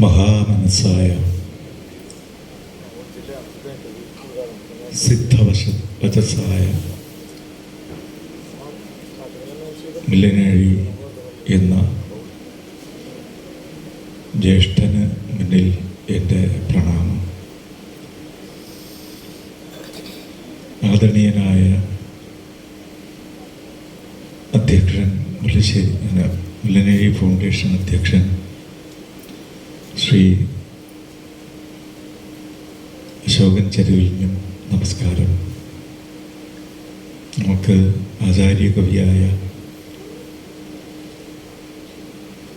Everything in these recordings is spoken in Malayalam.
മഹാമനസ്സായ സിദ്ധവശ വചസായ മില്ലനഴി എന്ന ജ്യേഷ്ഠന് മുന്നിൽ എന്റെ പ്രണാമം. ആദരണീയനായ അധ്യക്ഷൻ മുല്ലശ്ശേരി മുല്ലനേഴി ഫൗണ്ടേഷൻ അധ്യക്ഷൻ ശ്രീ അശോകൻ ചെരുവിലിനും നമസ്കാരം. നമുക്ക് ആചാര്യ കവിയായ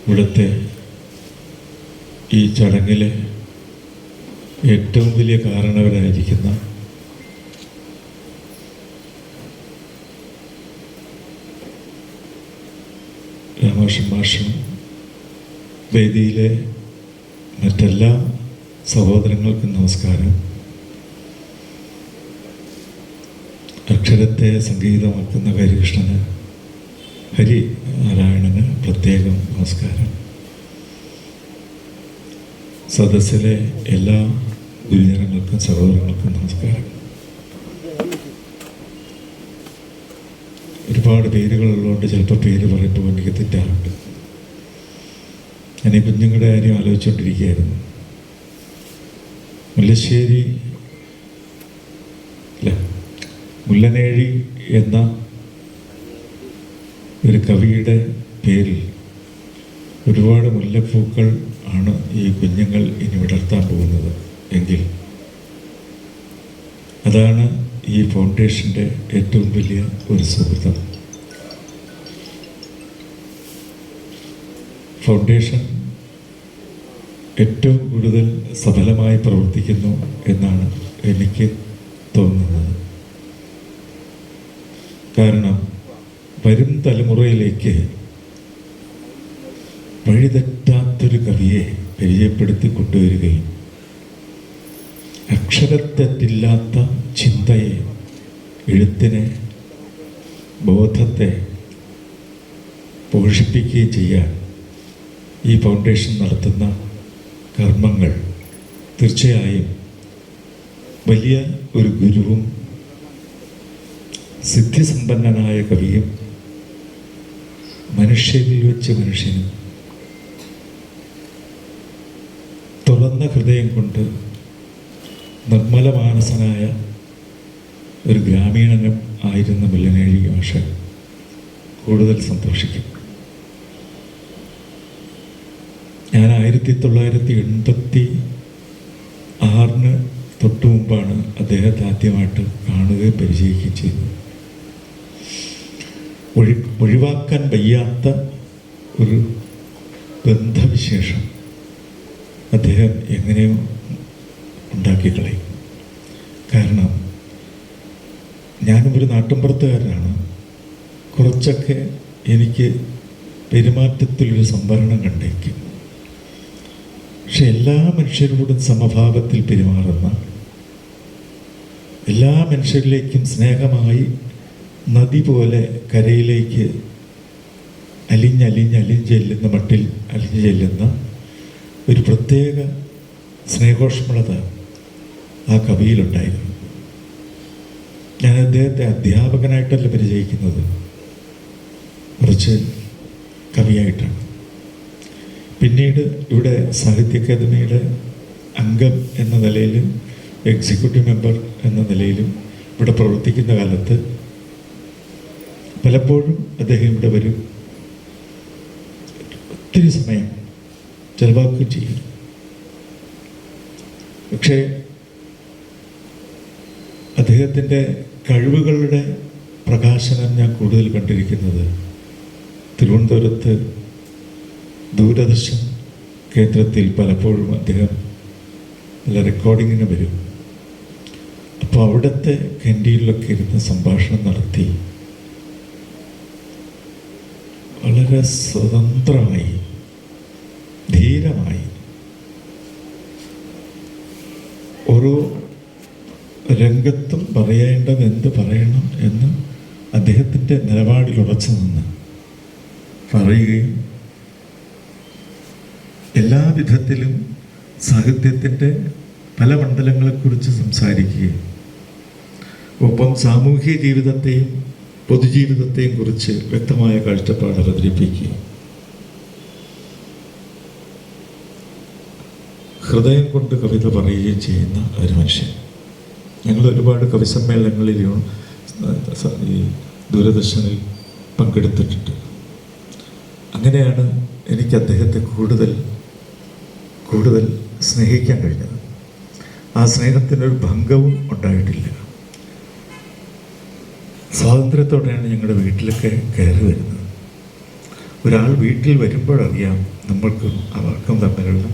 ഇവിടുത്തെ ഈ ചടങ്ങിലെ ഏറ്റവും വലിയ കാരണവരായിരിക്കുന്ന രാമകൃഷ്ണൻ മാഷും വേദിയിലെ മറ്റെല്ലാ സഹോദരങ്ങൾക്കും നമസ്കാരം. അക്ഷരത്തെ സംഗീതമാക്കുന്ന ഹരികൃഷ്ണന് ഹരി നാരായണന് പ്രത്യേകം നമസ്കാരം. സദസ്സിലെ എല്ലാ ഗുരുജനങ്ങൾക്കും സഹോദരങ്ങൾക്കും നമസ്കാരം. ഒരുപാട് പേരുകളുള്ളതുകൊണ്ട് ചിലപ്പോൾ പേര് പറയുമ്പോൾ എനിക്ക് തെറ്റാറുണ്ട്. ഞാൻ ഈ കുഞ്ഞുങ്ങളുടെ കാര്യം ആലോചിച്ചുകൊണ്ടിരിക്കുകയായിരുന്നു മുല്ലശ്ശേരി അല്ല മുല്ലനേഴി എന്ന ഒരു കവിയുടെ പേരിൽ ഒരുപാട് മുല്ലപ്പൂക്കൾ ആണ് ഈ കുഞ്ഞുങ്ങൾ ഇനി വിടർത്താൻ പോകുന്നത് എങ്കിൽ അതാണ് ഈ ഫൗണ്ടേഷന്റെ ഏറ്റവും വലിയ ഒരു സുഹൃത്തം ഫൗണ്ടേഷൻ ഏറ്റവും കൂടുതൽ സഫലമായി പ്രവർത്തിക്കുന്നു എന്നാണ് എനിക്ക് തോന്നുന്നത്. കാരണം വരും തലമുറയിലേക്ക് വഴിതെറ്റാത്തൊരു കവിയെ പരിചയപ്പെടുത്തി കൊണ്ടുവരികയും അക്ഷരത്തെറ്റില്ലാത്ത ചിന്തയെ എഴുത്തിനെ ബോധത്തെ പോഷിപ്പിക്കുകയും ചെയ്യാൻ ഈ ഫൗണ്ടേഷൻ നടത്തുന്ന കർമ്മങ്ങൾ. തീർച്ചയായും വലിയ ഒരു ഗുരുവും സിദ്ധിസമ്പന്നനായ കവിയും മനുഷ്യരിൽ വെച്ച് മനുഷ്യനും തുറന്ന ഹൃദയം കൊണ്ട് നിർമ്മല മാനസനായ ഒരു ഗ്രാമീണനും ആയിരുന്ന മുല്ലനേഴി ഭാഷ കൂടുതൽ സന്തോഷിക്കും. ഞാൻ ആയിരത്തി തൊള്ളായിരത്തി എൺപത്തി ആറിന് തൊട്ടു മുമ്പാണ് അദ്ദേഹത്തെ ആദ്യമായിട്ട് കാണുകയും പരിചയിക്കുകയും ചെയ്തത്. ഒഴി ഒഴിവാക്കാൻ വയ്യാത്ത ഒരു ബന്ധവിശേഷം അദ്ദേഹം എങ്ങനെയോ ഉണ്ടാക്കി കളയും. കാരണം ഞാനും ഒരു നാട്ടിൻപുറത്തുകാരനാണ്. കുറച്ചൊക്കെ എനിക്ക് പെരുമാറ്റത്തിലൊരു സംവരണം കണ്ടേക്കും പക്ഷെ എല്ലാ മനുഷ്യരോടും സമഭാവത്തിൽ പെരുമാറുന്ന എല്ലാ മനുഷ്യരിലേക്കും സ്നേഹമായി നദി പോലെ കരയിലേക്ക് അലിഞ്ഞലിഞ്ഞ് അലിഞ്ഞ് ചെല്ലുന്ന മട്ടിൽ അലിഞ്ഞു ചെല്ലുന്ന ഒരു പ്രത്യേക സ്നേഹോഷ്മളത ആ കവിയിലുണ്ടായിരുന്നു. ഞാൻ അദ്ദേഹത്തെ അധ്യാപകനായിട്ടല്ല പരിചയിക്കുന്നത്. കുറച്ച് കവിയായിട്ടാണ്. പിന്നീട് ഇവിടെ സാഹിത്യ അക്കാദമിയുടെ അംഗം എന്ന നിലയിലും എക്സിക്യൂട്ടീവ് മെമ്പർ എന്ന നിലയിലും ഇവിടെ പ്രവർത്തിക്കുന്ന കാലത്ത് പലപ്പോഴും അദ്ദേഹം ഇവിടെ വരും. ഒത്തിരി സമയം ചെലവാക്കുകയും ചെയ്യും. പക്ഷേ അദ്ദേഹത്തിന്റെ കഴിവുകളുടെ പ്രകാശനം ഞാൻ കൂടുതൽ കണ്ടിരിക്കുന്നത് തിരുവനന്തപുരത്ത് ദൂരദർശൻ കേന്ദ്രത്തിൽ പലപ്പോഴും അദ്ദേഹം നല്ല റെക്കോർഡിങ്ങിന് വരും. അപ്പോൾ അവിടുത്തെ കന്റീനിലൊക്കെ ഇരുന്ന് സംഭാഷണം നടത്തി വളരെ സ്വതന്ത്രമായി ധീരമായി ഓരോ രംഗത്തും പറയേണ്ടത് എന്ത് പറയണം എന്ന് അദ്ദേഹത്തിന്റെ നിലപാടിൽ ഉറച്ചു നിന്ന് പറയുകയും എല്ലാ വിധത്തിലും സാഹിത്യത്തിന്റെ പല മണ്ഡലങ്ങളെക്കുറിച്ച് സംസാരിക്കുകയും ഒപ്പം സാമൂഹ്യ ജീവിതത്തെയും പൊതുജീവിതത്തെയും കുറിച്ച് വ്യക്തമായ കാഴ്ചപ്പാട് അവതരിപ്പിക്കുകയും. ഹൃദയം കൊണ്ട് കവിത പറയുകയും ചെയ്യുന്ന ഒരു മനുഷ്യൻ. ഞങ്ങൾ ഒരുപാട് കവി സമ്മേളനങ്ങളിൽ ഈ ദൂരദർശനിൽ പങ്കെടുത്തിട്ടുണ്ട്. അങ്ങനെയാണ് എനിക്ക് അദ്ദേഹത്തെ കൂടുതൽ കൂടുതൽ സ്നേഹിക്കാൻ കഴിഞ്ഞത്. ആ സ്നേഹത്തിനൊരു ഭംഗവും ഉണ്ടായിട്ടില്ല. സ്വാതന്ത്ര്യത്തോടെയാണ് ഞങ്ങളുടെ വീട്ടിലൊക്കെ കയറി വരുന്നത്. ഒരാൾ വീട്ടിൽ വരുമ്പോഴറിയാം നമ്മൾക്കും അവർക്കും തമ്മിലുള്ള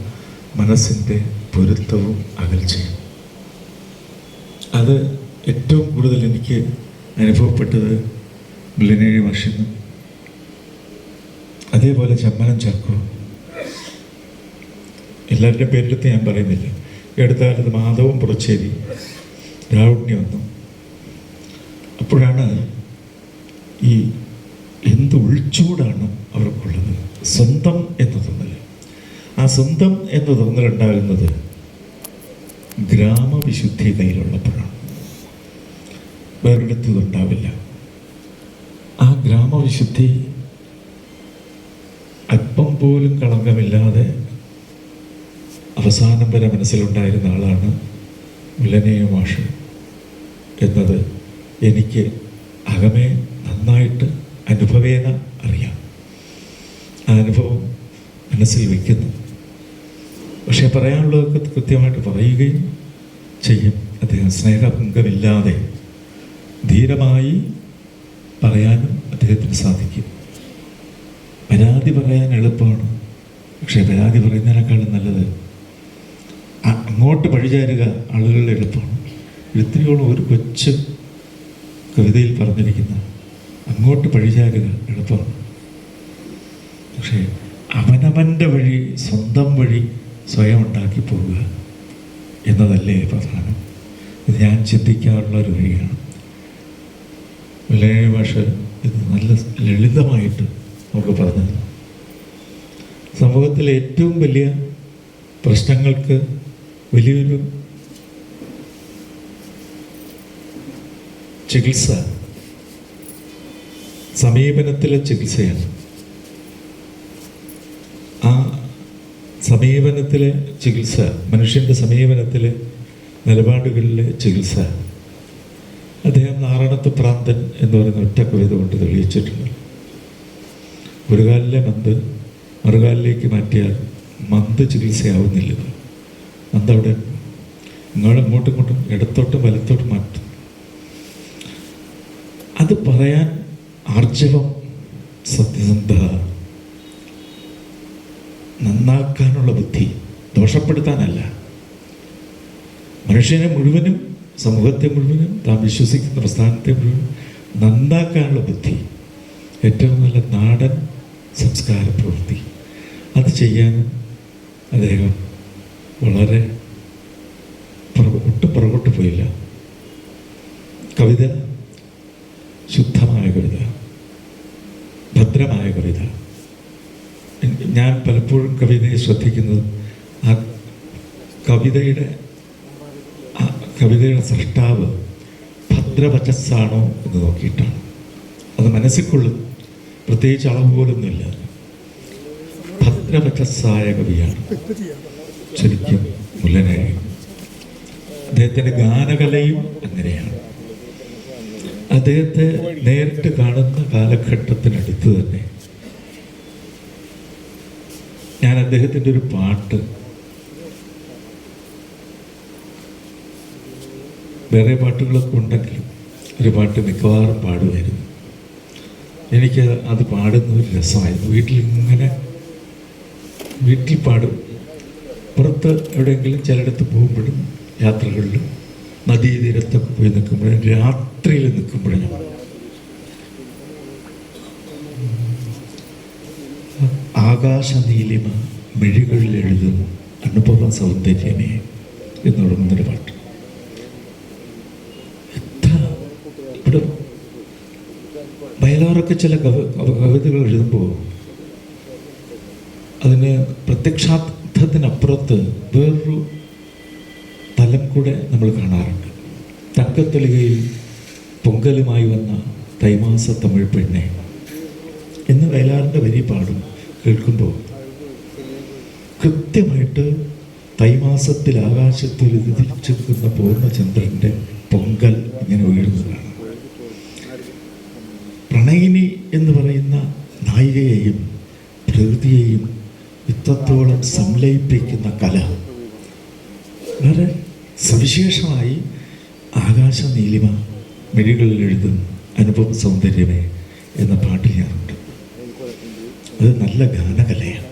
മനസ്സിന്റെ പൊരുത്തവും അകൽച്ചയും. അത് ഏറ്റവും കൂടുതൽ എനിക്ക് അനുഭവപ്പെട്ടത് മില്ലനേഴി മഷിന്നും. അതേപോലെ ചമ്മനം ചാക്കോ എല്ലാവരുടെ പേരിലത്തെ ഞാൻ പറയുന്നില്ല. എടുത്താലത് മാധവും പുറച്ചേരി. രാവുണ്ണി വന്നു. അപ്പോഴാണ് ഈ എന്ത് ഉൾച്ചൂടാണ് അവർക്കുള്ളത് സ്വന്തം എന്ന് തോന്നൽ ആ സ്വന്തം എന്ന് തോന്നലുണ്ടാകുന്നത് ഗ്രാമവിശുദ്ധി കയ്യിലുള്ളപ്പോഴാണ്. വേറൊരിടത്തും ഉണ്ടാവില്ല ആ ഗ്രാമവിശുദ്ധി അല്പം പോലും കളങ്കമില്ലാതെ അവസാനം വരെ മനസ്സിലുണ്ടായിരുന്ന ആളാണ് മുല്ലനേയ മാഷ് എന്നത് എനിക്ക് അകമേ നന്നായിട്ട് അനുഭവേന അറിയാം. ആ അനുഭവം മനസ്സിൽ വയ്ക്കുന്നു പക്ഷേ പറയാനുള്ളതൊക്കെ കൃത്യമായിട്ട് പറയുകയും ചെയ്യും. അദ്ദേഹം സ്നേഹഭംഗമില്ലാതെ ധീരമായി പറയാനും അദ്ദേഹത്തിന് സാധിക്കും. പരാതി പറയാൻ എളുപ്പമാണ്. പക്ഷേ പരാതി പറയുന്നതിനേക്കാളും നല്ലത് അങ്ങോട്ട് പഴിചാരുക ആളുകളുടെ എളുപ്പമാണ് എഴുത്തിനോളം ഒരു കൊച്ചു കവിതയിൽ പറഞ്ഞിരിക്കുന്ന അങ്ങോട്ട് പഴിചാരുക എളുപ്പമാണ്. പക്ഷേ അവനവന്റെ വഴി സ്വന്തം വഴി സ്വയം ഉണ്ടാക്കി പോവുക എന്നതല്ലേ പ്രധാനം? ഇത് ഞാൻ ചിന്തിക്കാറുള്ള ഒരു വഴിയാണ്. മലയാളി ഭാഷ ഇത് നല്ല ലളിതമായിട്ട് നമുക്ക് പറഞ്ഞു സമൂഹത്തിലെ ഏറ്റവും വലിയ പ്രശ്നങ്ങൾക്ക് വലിയൊരു ചികിത്സ സമീപനത്തിലെ ചികിത്സയാണ്. ആ സമീപനത്തിലെ ചികിത്സ മനുഷ്യന്റെ സമീപനത്തിലെ നിലപാടുകളിലെ ചികിത്സ. അദ്ദേഹം നാരണത്ത് പ്രാന്തൻ എന്ന് പറയുന്ന ഒറ്റ കവിത കൊണ്ട് തെളിയിച്ചിട്ടുണ്ട്. ഒരു കാലിലെ മന്ത് മറുകാലിലേക്ക് മാറ്റിയാൽ മന്ത് ചികിത്സയാവുന്നില്ല. മന്ത് നിങ്ങളെ ഇങ്ങോട്ടും ഇങ്ങോട്ടും ഇടത്തോട്ട് വലത്തോട്ടും മാറ്റും. അത് പറയാൻ ആർജവം സത്യസന്ധത നന്നാക്കാനുള്ള ബുദ്ധി ദോഷപ്പെടുത്താനല്ല. മനുഷ്യനെ മുഴുവനും സമൂഹത്തെ മുഴുവനും താൻ വിശ്വസിക്കുന്ന പ്രസ്ഥാനത്തെ മുഴുവൻ നന്നാക്കാനുള്ള ബുദ്ധി. ഏറ്റവും നല്ല നാടൻ സംസ്കാര പ്രവൃത്തി അത് ചെയ്യാൻ അദ്ദേഹം വളരെ ഒട്ടും പുറകോട്ട് പോയില്ല. കവിത ശുദ്ധമായ കവിത ഭദ്രമായ കവിത. ഞാൻ പലപ്പോഴും കവിതയെ ശ്രദ്ധിക്കുന്നത് ആ കവിതയുടെ കവിതയുടെ സൃഷ്ടാവ് ഭദ്രവചസ്സാണോ എന്ന് നോക്കിയിട്ടാണ്. അത് മനസ്സിൽ കൊള്ളും പ്രത്യേകിച്ച് അളവ് പോലൊന്നുമില്ല ഭദ്രവചസ്സായ കവിയാണ്. ശരിക്കും മുല്ലനായിരുന്നു അദ്ദേഹത്തിന്റെ ഗാനകലയും അങ്ങനെയാണ്. അദ്ദേഹത്തെ നേരിട്ട് കാണുന്ന കാലഘട്ടത്തിനടുത്ത് തന്നെ ഞാൻ അദ്ദേഹത്തിന്റെ ഒരു പാട്ട് വേറെ പാട്ടുകളൊക്കെ ഉണ്ടെങ്കിലും ഒരു പാട്ട് മിക്കവാറും പാടുമായിരുന്നു. എനിക്ക് അത് പാടുന്ന ഒരു രസമായിരുന്നു. വീട്ടിൽ ഇങ്ങനെ വീട്ടിൽ പാടും. പുറത്ത് എവിടെയെങ്കിലും ചിലയിടത്ത് പോകുമ്പോഴും യാത്രകളിലും നദീതീരത്തൊക്കെ പോയി നിൽക്കുമ്പോഴും രാത്രിയിൽ നിൽക്കുമ്പോഴും ആകാശ നീലിമ മിഴികളിൽ എഴുതും അനുഭവ സൗന്ദര്യമേ എന്ന് തുടങ്ങുന്നൊരു പാട്ട്. ഇവിടെ വയലാറൊക്കെ ചില കവ കവ- കവിതകൾ എഴുതുമ്പോൾ അതിന് പ്രത്യക്ഷാർത്ഥ അർത്ഥത്തിനപ്പുറത്ത് വേറൊരു തലം കൂടെ നമ്മൾ കാണാറുണ്ട്. തക്കത്തെളികയിൽ പൊങ്കലുമായി വന്ന തൈമാസ തമിഴ് പെണ്ണെ എന്ന് വയലാറിന്റെ വരി പാടും കേൾക്കുമ്പോൾ കൃത്യമായിട്ട് തൈമാസത്തിൽ ആകാശത്തിൽ ഉദിച്ചു നിൽക്കുന്ന പൂർണചന്ദ്രന്റെ പൊങ്കൽ ഇങ്ങനെ ഉയരുന്നതാണ്. പ്രണയിനി എന്ന് സംലയിപ്പിക്കുന്ന കല വളരെ സവിശേഷമായി ആകാശ നീലിമ മിഴികളിൽ എഴുതും അനുഭവ സൗന്ദര്യമേ എന്ന പാട്ട് ഞാനുണ്ട്. അത് നല്ല ഗാനകലയാണ്.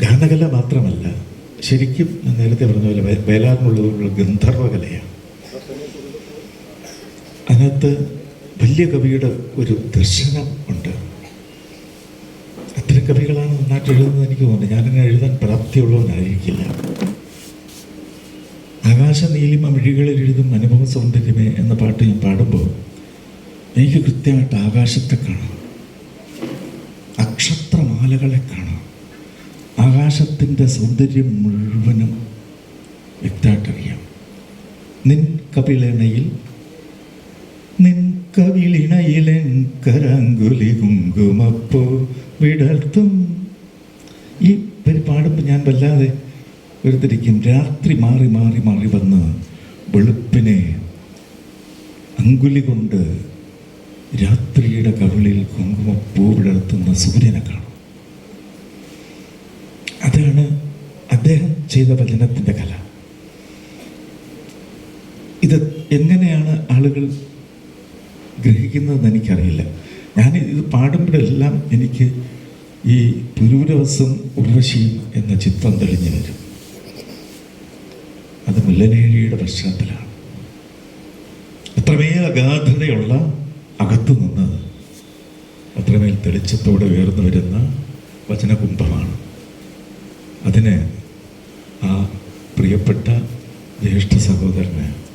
ഗാനകല മാത്രമല്ല ശരിക്കും ഞാൻ നേരത്തെ പറഞ്ഞ പോലെ വേലാറിനുള്ളതുള്ള ഗന്ധർവകലയാണ്. അതിനകത്ത് വലിയ കവിയുടെ ഒരു ദർശനം ഉണ്ട്. കവികളാണ് നന്നായിട്ട് എഴുതുന്നത് എനിക്ക് തോന്നുന്നത് ഞാനിങ്ങനെ എഴുതാൻ പ്രാപ്തിയുള്ളവനായിരിക്കില്ല. ആകാശ നീലിമ മിഴികളിൽ എഴുതും അനുഭവ സൗന്ദര്യമേ എന്ന പാട്ട് ഞാൻ പാടുമ്പോൾ എനിക്ക് കൃത്യമായിട്ട് ആകാശത്തെ കാണാം. അക്ഷത്രമാലകളെ കാണാം. ആകാശത്തിന്റെ സൗന്ദര്യം മുഴുവനും വ്യക്തമായിട്ടറിയാം. നിൻ കപിളണയിൽ നിൻ കവിളിണയിലെൻ കരങ്കുലി കുങ്കുമപ്പോ വിടർത്തും. ഈ പേര് പാടുമ്പോൾ ഞാൻ വല്ലാതെ വെറുതിരിക്കും. രാത്രി മാറി മാറി മാറി വന്ന് വെളുപ്പിനെ അങ്കുലി കൊണ്ട് രാത്രിയുടെ കവിളിൽ കുങ്കുമപ്പൂ വിടർത്തുന്ന സൂര്യനെ കാണും. അതാണ് അദ്ദേഹം ചെയ്ത വചനത്തിന്റെ കല. ഇത് എങ്ങനെയാണ് ആളുകൾ ഗ്രഹിക്കുന്നതെന്ന് എനിക്കറിയില്ല. ഞാൻ ഇത് പാടുമ്പോഴെല്ലാം എനിക്ക് ഈ പുരൂരവസം ഉർവശിയും എന്ന ചിത്രം തെളിഞ്ഞു വരും. അത് മുല്ലനേഴിയുടെ പശ്ചാത്തലമാണ്. അത്രമേൽ അഗാധതയുള്ള അകത്തു നിന്ന് അത്രമേൽ തെളിച്ചത്തോടെ ഉയർന്നു വരുന്ന വചനകുംഭമാണ്. അതിന് ആ പ്രിയപ്പെട്ട ജ്യേഷ്ഠ സഹോദരന്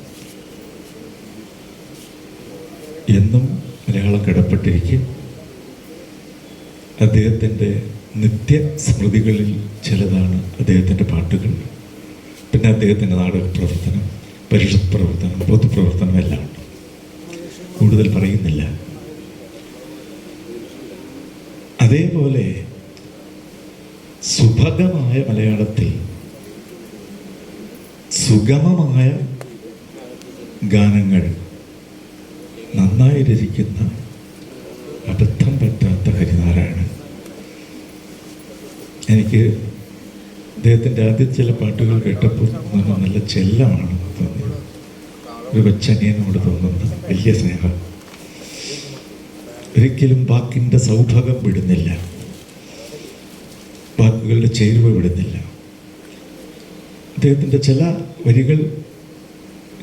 എന്നും മലയാളം കിടപ്പെട്ടിരിക്കും അദ്ദേഹത്തിന്റെ നിത്യ സ്മൃതികളിൽ ചിലതാണ് അദ്ദേഹത്തിന്റെ പാട്ടുകൾ. പിന്നെ അദ്ദേഹത്തിന്റെ നാടക പ്രവർത്തനം പരിഷത്ത് പ്രവർത്തനം പൊതുപ്രവർത്തനം എല്ലാം. ഉണ്ട് കൂടുതൽ പറയുന്നില്ല. അതേപോലെ സുഭഗമായ മലയാളത്തിൽ സുഗമമായ ഗാനങ്ങൾ നന്നായി രചിക്കുന്ന അബദ്ധം പറ്റാത്ത ഹരിനാരായണൻ. എനിക്ക് അദ്ദേഹത്തിന്റെ ആദ്യ ചില പാട്ടുകൾ കേട്ടപ്പോൾ നല്ല ചെല്ലമാണെന്ന് തോന്നി ഒരു കൊച്ചനിയനോട് തോന്നുന്ന വലിയ സ്നേഹം. ഒരിക്കലും വാക്കിന്റെ സൗഭാഗം വിടുന്നില്ല. വാക്കുകളുടെ ചേരുവ വിടുന്നില്ല. അദ്ദേഹത്തിന്റെ ചില വരികൾ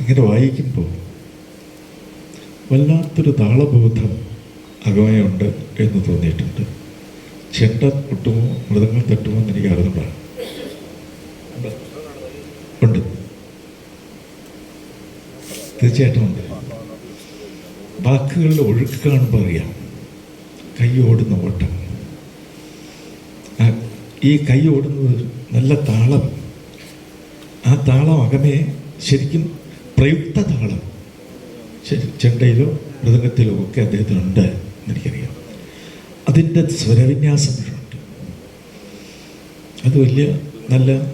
ഇങ്ങനെ വായിക്കുമ്പോൾ വല്ലാത്തൊരു താളബോധം അകമയുണ്ട് എന്ന് തോന്നിയിട്ടുണ്ട്. ചെണ്ട കൊട്ടുമോ മൃതങ്ങൾ തട്ടുമോ എന്ന് എനിക്ക് അറിഞ്ഞൂടാ ഉണ്ട്. തീർച്ചയായിട്ടും ഉണ്ട്. വാക്കുകളുടെ ഒഴുക്ക് കാണുമ്പോൾ അറിയാം. കൈ ഓടുന്ന ഓട്ടം. ഈ കൈ ഓടുന്നത് നല്ല താളം. ആ താളം അകമേ ശരിക്കും പ്രയുക്ത താളം. ചെണ്ടയിലോ മൃദംഗത്തിലോ ഒക്കെ അദ്ദേഹത്തിനുണ്ട് എന്നെനിക്കറിയാം. അതിന്റെ സ്വരവിന്യാസം ഉണ്ട്. അത് വലിയ നല്ല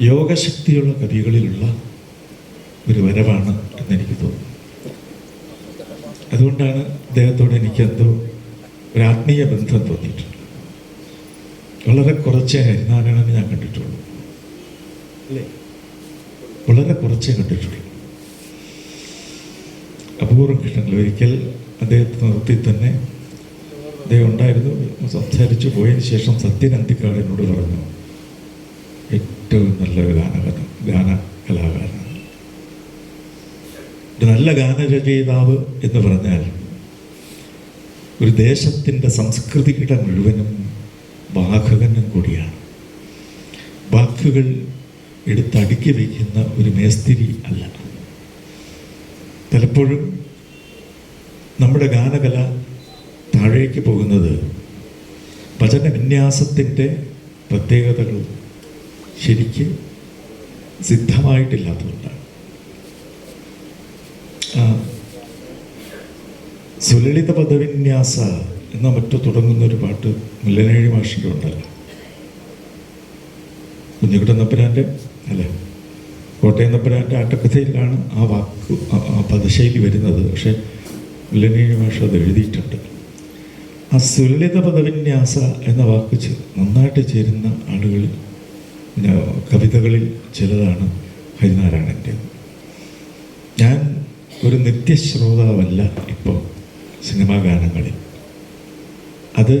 യോഗശക്തിയുള്ള കവികളിലുള്ള ഒരു വരവാണ് എന്നെനിക്ക് തോന്നുന്നു. അതുകൊണ്ടാണ് അദ്ദേഹത്തോട് എനിക്ക് എന്തോ ഒരു ആത്മീയ ബന്ധം തോന്നിയിട്ടുണ്ട്. വളരെ കുറച്ചേ ഹരിനാരായണനെ ഞാൻ കണ്ടിട്ടുള്ളൂ. അല്ലേ? വളരെ കുറച്ചേ കണ്ടിട്ടുള്ളൂ. അപൂർവം കിട്ടണില്ല ഒരിക്കൽ അദ്ദേഹത്തെ നിർത്തി തന്നെ അദ്ദേഹം ഉണ്ടായിരുന്നു. സംസാരിച്ചു പോയതിന് ശേഷം സത്യൻ അന്തിക്കാട് എന്നോട് പറഞ്ഞു ഏറ്റവും നല്ല ഗാനകഥ ഗാന കലാകാരനാണ് ഒരു നല്ല ഗാനരചയിതാവ് എന്ന് പറഞ്ഞാൽ ഒരു ദേശത്തിന്റെ സംസ്കൃതിയുടെ മുഴുവനും വാഹകനും കൂടിയാണ്. വാക്കുകൾ എടുത്തടുക്കി വയ്ക്കുന്ന ഒരു മേസ്തിരി അല്ല. പലപ്പോഴും നമ്മുടെ ഗാനകല താഴേക്ക് പോകുന്നത് വചന വിന്യാസത്തിന്റെ പ്രത്യേകതകൾ ശരിക്ക് സിദ്ധമായിട്ടില്ലാത്തതുകൊണ്ടാണ്. സുലളിത പദവിന്യാസ എന്ന മറ്റു തുടങ്ങുന്ന ഒരു പാട്ട് മുല്ലനേഴി മാഷിന്റെ ഉണ്ടല്ലോ. കുഞ്ഞുകുട്ടൻ നപ്പുരാന്റെ അല്ല? കോട്ടയം തമ്പുരാന്റെ ആട്ടക്കഥയിലാണ് ആ വാക്ക് പദശൈലി വരുന്നത്. പക്ഷേ മുല്ലനേഴി മാഷ് അത് എഴുതിയിട്ടുണ്ട്. ആ സുലളിത പദവിന്യാസ എന്ന വാക്ക് നന്നായിട്ട് ചേരുന്ന ആളുകളിൽ കവിതകളിൽ ചിലതാണ് ഹരിനാരായണന്റെ. ഞാൻ ഒരു നിത്യശ്രോതാവല്ല ഇപ്പോൾ സിനിമാ ഗാനങ്ങളിൽ. അത്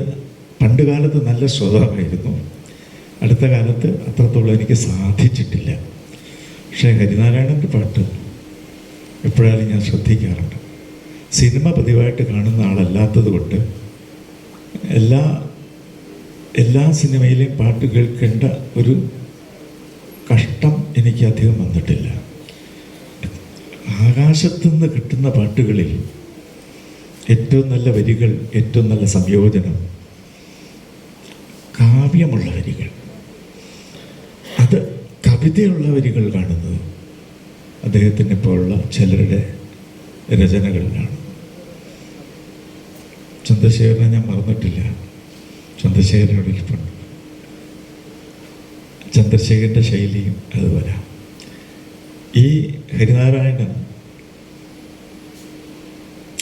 പണ്ട് കാലത്ത് നല്ല ശ്രോതാവായിരുന്നു. അടുത്ത കാലത്ത് അത്രത്തോളം എനിക്ക് സാധിച്ചിട്ടില്ല. പക്ഷേ ഹരിനാരായണന്റെ പാട്ട് എപ്പോഴായാലും ഞാൻ ശ്രദ്ധിക്കാറുണ്ട്. സിനിമ പതിവായിട്ട് കാണുന്ന ആളല്ലാത്തത് കൊണ്ട് എല്ലാ എല്ലാ സിനിമയിലെയും പാട്ട് കേൾക്കേണ്ട ഒരു കഷ്ടം എനിക്ക് അധികം വന്നിട്ടില്ല. ആകാശത്തു നിന്ന് കിട്ടുന്ന പാട്ടുകളിൽ ഏറ്റവും നല്ല വരികൾ ഏറ്റവും നല്ല സംയോജനം കാവ്യമുള്ള വരികൾ. കവിതയുള്ള വരികൾ കാണുന്നത് അദ്ദേഹത്തിനെ പോലുള്ള ചിലരുടെ രചനകളിലാണ്. ചന്ദ്രശേഖരനെ ഞാൻ മറന്നിട്ടില്ല. ചന്ദ്രശേഖരനോട് ഇരിപ്പുണ്ട്? ചന്ദ്രശേഖരന്റെ ശൈലിയും അതുപോലെ. ഈ ഹരിനാരായണൻ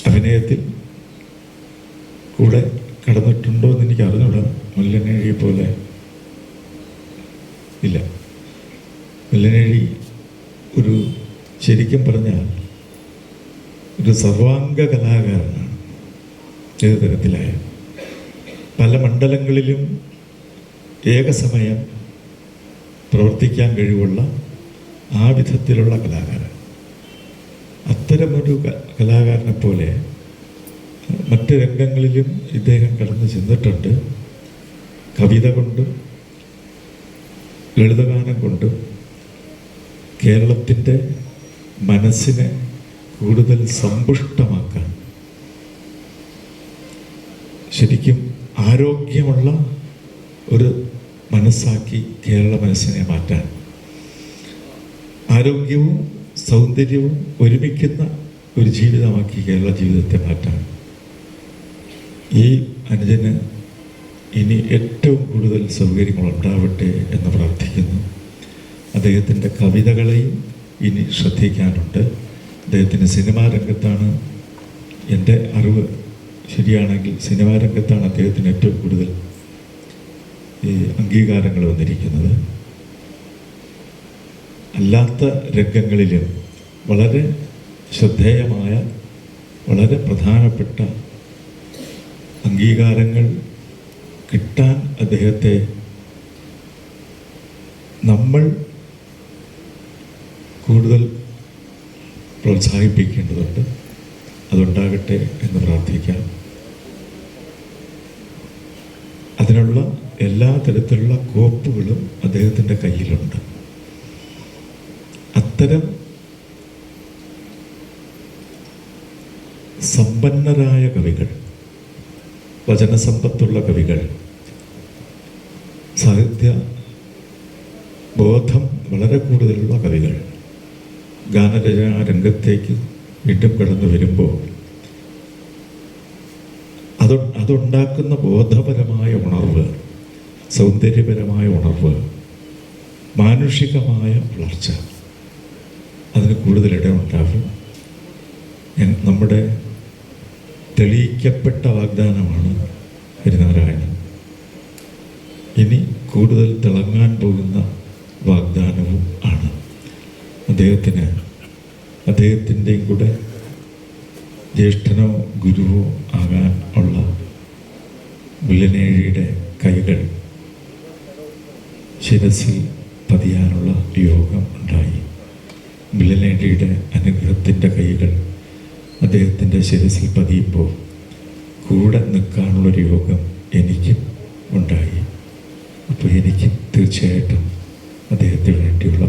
അഭിനയത്തിൽ കൂടെ കടന്നിട്ടുണ്ടോ എന്ന് എനിക്ക് അറിഞ്ഞൂടാ മുല്ലനേഴി പോലെ ഇല്ല മുല്ലനേഴി ഒരു ശരിക്കും പറഞ്ഞാൽ ഒരു സർവാംഗ കലാകാരനാണ് ഏത് തരത്തിലായ പല മണ്ഡലങ്ങളിലും ഏകസമയം പ്രവർത്തിക്കാൻ കഴിവുള്ള ആ വിധത്തിലുള്ള കലാകാരൻ. അത്തരമൊരു കലാകാരനെ പോലെ മറ്റ് രംഗങ്ങളിലും ഇദ്ദേഹം കടന്നു ചെന്നിട്ടുണ്ട്. കവിത കൊണ്ടും ലളിതഗാനം കൊണ്ടും കേരളത്തിന്റെ മനസ്സിനെ കൂടുതൽ സമ്പുഷ്ടമാക്കാൻ. ശരിക്കും ആരോഗ്യമുള്ള ഒരു മനസ്സാക്കി കേരള മനസ്സിനെ മാറ്റാൻ. ആരോഗ്യവും സൗന്ദര്യവും ഒരുമിക്കുന്ന ഒരു ജീവിതമാക്കി കേരള ജീവിതത്തെ മാറ്റാൻ. ഈ അനുജന് ഇനി ഏറ്റവും കൂടുതൽ സൗകര്യങ്ങൾ ഉണ്ടാവട്ടെ എന്ന് പ്രാർത്ഥിക്കുന്നു. അദ്ദേഹത്തിന്റെ കവിതകളെയും ഇനി ശ്രദ്ധിക്കാനുണ്ട്. അദ്ദേഹത്തിന് സിനിമാ രംഗത്താണ് എന്റെ അറിവ്. ശരിയാണെങ്കിൽ സിനിമാ രംഗത്താണ് അദ്ദേഹത്തിന് ഏറ്റവും കൂടുതൽ ഈ അംഗീകാരങ്ങൾ വന്നിരിക്കുന്നത്. അല്ലാത്ത രംഗങ്ങളിലും വളരെ ശ്രദ്ധേയമായ വളരെ പ്രധാനപ്പെട്ട അംഗീകാരങ്ങൾ കിട്ടാൻ അദ്ദേഹത്തെ നമ്മൾ കൂടുതൽ പ്രോത്സാഹിപ്പിക്കേണ്ടതുണ്ട്. അതുണ്ടാകട്ടെ എന്ന് പ്രാർത്ഥിക്കാം. അതിനുള്ള എല്ലാ തരത്തിലുള്ള കോപ്പുകളും അദ്ദേഹത്തിന്റെ കയ്യിലുണ്ട്. അത്തരം സമ്പന്നരായ കവികൾ വചനസമ്പത്തുള്ള കവികൾ സാഹിത്യ ബോധം വളരെ കൂടുതലുള്ള കവികൾ ഗാനരചനാ രംഗത്തേക്ക് വീണ്ടും കടന്നു വരുമ്പോൾ അത് അതുണ്ടാക്കുന്ന ബോധപരമായ ഉണർവ് സൗന്ദര്യപരമായ ഉണർവ് മാനുഷികമായ വളർച്ച അതിന് കൂടുതൽ ഇടമുണ്ടാകും. നമ്മുടെ തെളിയിക്കപ്പെട്ട വാഗ്ദാനമാണ് ഹരിനാരായണൻ. ഇനി കൂടുതൽ തിളങ്ങാൻ പോകുന്ന വാഗ്ദാനവും അദ്ദേഹത്തിന് അദ്ദേഹത്തിന്റെയും കൂടെ ജ്യേഷ്ഠനോ ഗുരുവോ ആകാൻ ഉള്ള മുല്ലനേഴിയുടെ കൈകൾ ശിരസിൽ പതിയാനുള്ള യോഗം ഉണ്ടായി. മുല്ലനേഴിയുടെ അനുഗ്രഹത്തിന്റെ കൈകൾ അദ്ദേഹത്തിന്റെ ശിരസിൽ പതിയുമ്പോൾ കൂടെ നിൽക്കാനുള്ളൊരു യോഗം എനിക്കും ഉണ്ടായി. അപ്പോൾ എനിക്ക് തീർച്ചയായിട്ടും അദ്ദേഹത്തിന് വേണ്ടിയുള്ള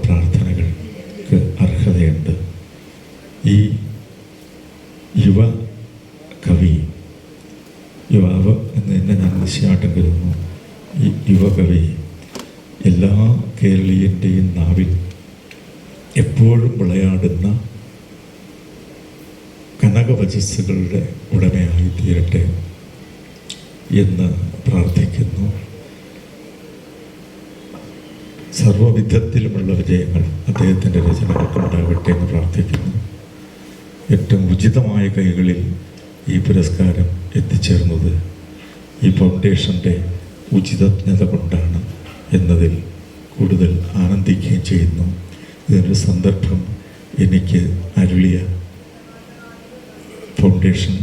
പ്രാർത്ഥനകൾക്ക് അർഹതയുണ്ട്. ഈ യുവ കവി യുവാവ് എന്ന് തന്നെ ഞാൻ നിശ്ചയമായിട്ടും കരുതുന്നു. ഈ യുവകവി എല്ലാ കേരളീയന്റെയും നാവിൽ എപ്പോഴും വിളയാടുന്ന കനകവചസ്സുകളുടെ ഉടമയായി തീരട്ടെ എന്ന് പ്രാർത്ഥിക്കുന്നു. സർവവിധത്തിലുമുള്ള വിജയങ്ങൾ അദ്ദേഹത്തിന്റെ രചനകൾക്കുണ്ടാകട്ടെ എന്ന് പ്രാർത്ഥിക്കുന്നു. ഏറ്റവും ഉചിതമായ കൈകളിൽ ഈ പുരസ്കാരം എത്തിച്ചേർന്നത് ഈ ഫൗണ്ടേഷന്റെ ഉചിതജ്ഞത കൊണ്ടാണ് എന്നതിൽ കൂടുതൽ ആനന്ദിക്കുകയും ചെയ്യുന്നു. ഇതിനൊരു സന്ദർഭം എനിക്ക് അരുളിയ ഫൗണ്ടേഷൻ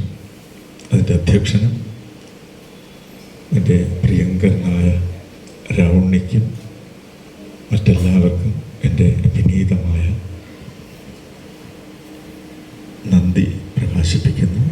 അതിന്റെ അധ്യക്ഷനും എന്റെ പ്രിയങ്കരനായ രാവണിക്കും മറ്റെല്ലാവർക്കും എന്റെ വിനീതമായ നന്ദി പ്രകാശിപ്പിക്കുന്നു.